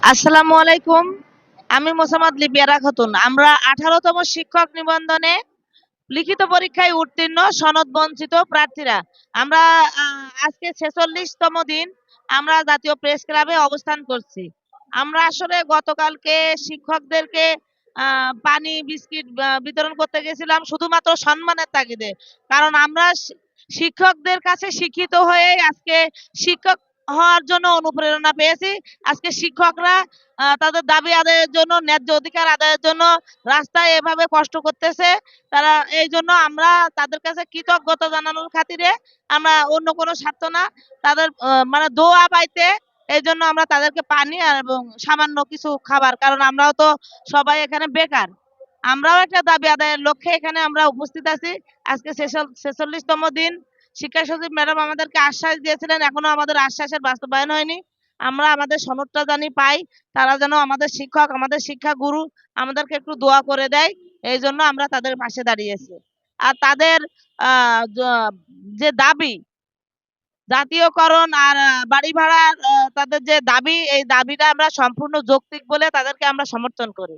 আসসালামু আলাইকুম। আমি মোসাম্মদ লিপিয়ারা খাতুন আমরা আঠারোতম শিক্ষক নিবন্ধনে লিখিত পরীক্ষায় উত্তীর্ণ, সনদ বঞ্চিত প্রার্থীরা। আমরা আজকে ছেচল্লিশতম দিন। আমরা জাতীয় প্রেস ক্লাবে অবস্থান করছি। আমরা আসলে গতকালকে শিক্ষকদেরকে পানি, বিস্কিট বিতরণ করতে গেছিলাম শুধুমাত্র সম্মানের তাগিদে। কারণ আমরা শিক্ষকদের কাছে শিক্ষিত হয়ে আজকে শিক্ষক হওয়ার জন্য অনুপ্রেরণা পেয়েছি। আজকে শিক্ষকরা তাদের দাবি আদায়ের জন্য, ন্যায্য অধিকার আদায়ের জন্য রাস্তায় এভাবে কষ্ট করতেছে। তারা এই জন্য আমরা তাদের কাছে কৃতজ্ঞতা জানানোর খাতিরে আমরা অন্য কোনো স্বার্থ না। তাদের মানে দোয়া পাইতে এই জন্য আমরা তাদেরকে পানি এবং সামান্য কিছু খাবার, কারণ আমরাও তো সবাই এখানে বেকার। আমরাও একটা দাবি আদায়ের লক্ষ্যে এখানে আমরা উপস্থিত আছি। আজকে ছেচল্লিশতম দিন। শিক্ষা সচিব ম্যাডাম আমাদেরকে আশ্বাস দিয়েছিলেন, এখনও আমাদের আশ্বাসের বাস্তবায়ন হয়নি। আমরা আমাদের সনদটা জানি পাই, তারা যেন আমাদের শিক্ষক, আমাদের শিক্ষা গুরু আমাদেরকে একটু দোয়া করে দেয়, এই জন্য আমরা তাদের পাশে দাঁড়িয়েছি। আর তাদের যে দাবি, জাতীয়করণ আর বাড়ি ভাড়া তাদের যে দাবি, এই দাবিটা আমরা সম্পূর্ণ যৌক্তিক বলে তাদেরকে আমরা সমর্থন করি।